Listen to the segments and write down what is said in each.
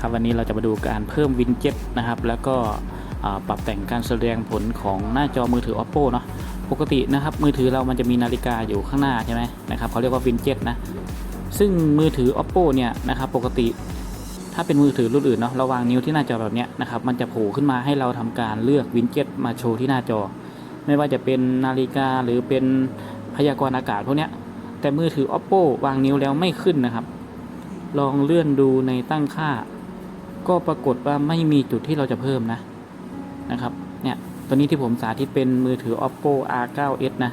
ครับวันนี้เราจะมาดูการเพิ่มวินเจ็ตนะครับ แล้วก็ปรับแต่งการแสดงผลของหน้าจอมือถือ oppo เนาะปกตินะครับมือถือเรามันจะมีนาฬิกาอยู่ข้างหน้าใช่ไหมนะครับเขาเรียกว่าวินเจ็ตนะซึ่งมือถือ oppo เนี่ยนะครับปกติถ้าเป็นมือถือรุ่นอื่นเนาะเราวางนิ้วที่หน้าจอแบบเนี้ยนะครับมันจะโผล่ขึ้นมาให้เราทำการเลือกวินเจ็ตมาโชว์ที่หน้าจอ ไม่ว่าจะเป็นนาฬิกาหรือเป็นพยากรณ์อากาศพวกเนี้ยแต่มือถือ oppo วางนิ้วแล้วไม่ขึ้นนะครับ ลองเลื่อนดูในตั้งค่า ก็ปรากฏว่าไม่มีจุดที่เราจะเพิ่มนะนะครับเนี่ยตัวนี้ที่ผมสาธิตเป็นมือถือ oppo r9s นะ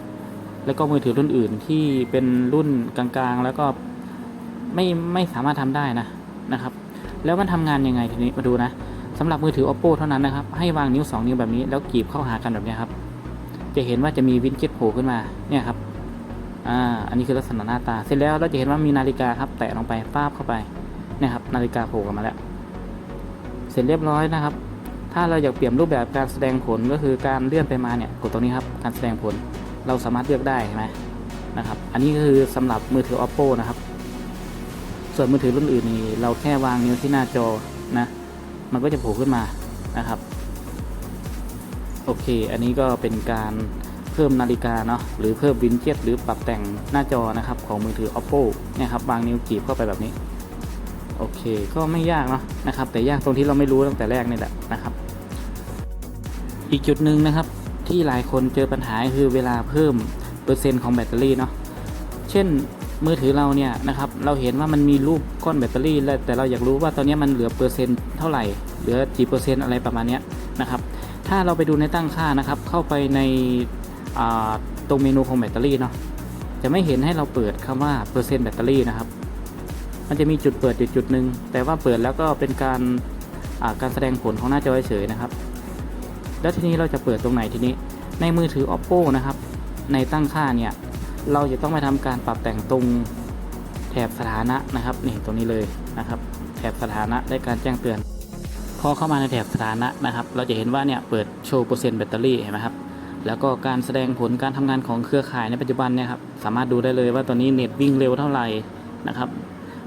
แล้วก็มือถือรุ่นอื่นที่เป็นรุ่นกลางๆ แล้วก็ไม่ไม่สามารถทำได้นะนะครับ แล้วมันทำงานยังไงทีนี้มาดูนะสำหรับมือถือ oppo เท่านั้นนะครับให้วางนิ้ว 2 นิ้วแบบนี้แล้วกรีบเข้าหากันแบบนี้ครับ จะเห็นว่าจะมีวินเจ็ตโผล่ขึ้นมาเนี่ยครับอ่าอันนี้คือลักษณะหน้าตาเสร็จแล้วเราจะเห็นว่ามีนาฬิกาครับ แตะลงไปป้าบเข้าไปเนี่ยครับนาฬิกาโผล่ออกมาแล้ว เสร็จเรียบร้อยนะครับ ถ้าเราอยากเปลี่ยนรูปแบบการแสดงผลก็คือการเลื่อนไปมาเนี่ยกดตรงนี้ครับการแสดงผลเราสามารถเลือกได้ใช่ไหมนะครับ อันนี้ก็คือสำหรับมือถือ oppo นะครับ ส่วนมือถือรุ่นอื่นนี่เราแค่วางนิ้วที่หน้าจอนะ มันก็จะโผล่ขึ้นมานะครับ โอเค อันนี้ก็เป็นการเพิ่มนาฬิกาเนาะหรือเพิ่มวินเจ็ตหรือปรับแต่งหน้าจอนะครับของมือถือ oppo นี่ยครับวางนิ้วจีบเข้าไปแบบนี้ โอเคก็ไม่ยากเนาะนะครับ แต่ยากตรงที่เราไม่รู้ตั้งแต่แรกนี่แหละนะครับ อีกจุดหนึ่งนะครับที่หลายคนเจอปัญหาคือเวลาเพิ่มเปอร์เซ็นต์ของแบตเตอรี่เนาะเช่นมือถือเราเนี่ยนะครับเราเห็นว่ามันมีรูปก้อนแบตเตอรี่แล้วแต่เราอยากรู้ว่าตอนนี้มันเหลือเปอร์เซ็นต์เท่าไหร่เหลือกี่เปอร์เซ็นต์อะไรประมาณนี้นะครับถ้าเราไปดูในตั้งค่านะครับ เข้าไปในตรงเมนูของแบตเตอรี่เนาะจะไม่เห็นให้เราเปิดคำว่าเปอร์เซ็นต์แบตเตอรี่นะครับ มันจะมีจุดเปิดอยู่จุดหนึ่งแต่ว่าเปิดแล้วก็เป็นการการแสดงผลของหน้าจอเฉยนะครับ แล้วทีนี้เราจะเปิดตรงไหนทีนี้ ในมือถือ oppo นะครับ ในตั้งค่าเนี่ย เราจะต้องไปทำการปรับแต่งตรงแถบสถานะนะครับนี่ตรงนี้เลยนะครับ แถบสถานะได้การแจ้งเตือน พอเข้ามาในแถบสถานะนะครับ เราจะเห็นว่าเนี่ยเปิดโชว์เปอร์เซ็นต์แบตเตอรี่เห็นไหมครับแล้วก็การแสดงผลการทำงานของเครือข่ายในปัจจุบันเนี่ยครับสามารถดูได้เลยว่าตอนนี้เน็ตวิ่งเร็วเท่าไหร่นะครับ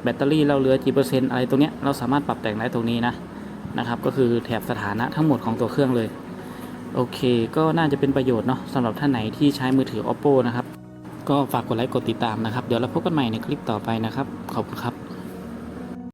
แบตเตอรี่เราเหลือกี่เปอร์เซ็นต์อะไรตรงเนี้ยเราสามารถปรับแต่งได้ตรงนี้นะนะครับก็คือแถบสถานะทั้งหมดของตัวเครื่องเลยโอเค ก็น่าจะเป็นประโยชน์เนาะสำหรับท่านไหนที่ใช้มือถือ oppo นะครับ ก็ฝากกดไลค์กดติดตามนะครับ เดี๋ยวเราพบกันใหม่ในคลิปต่อไปนะครับ ขอบคุณครับ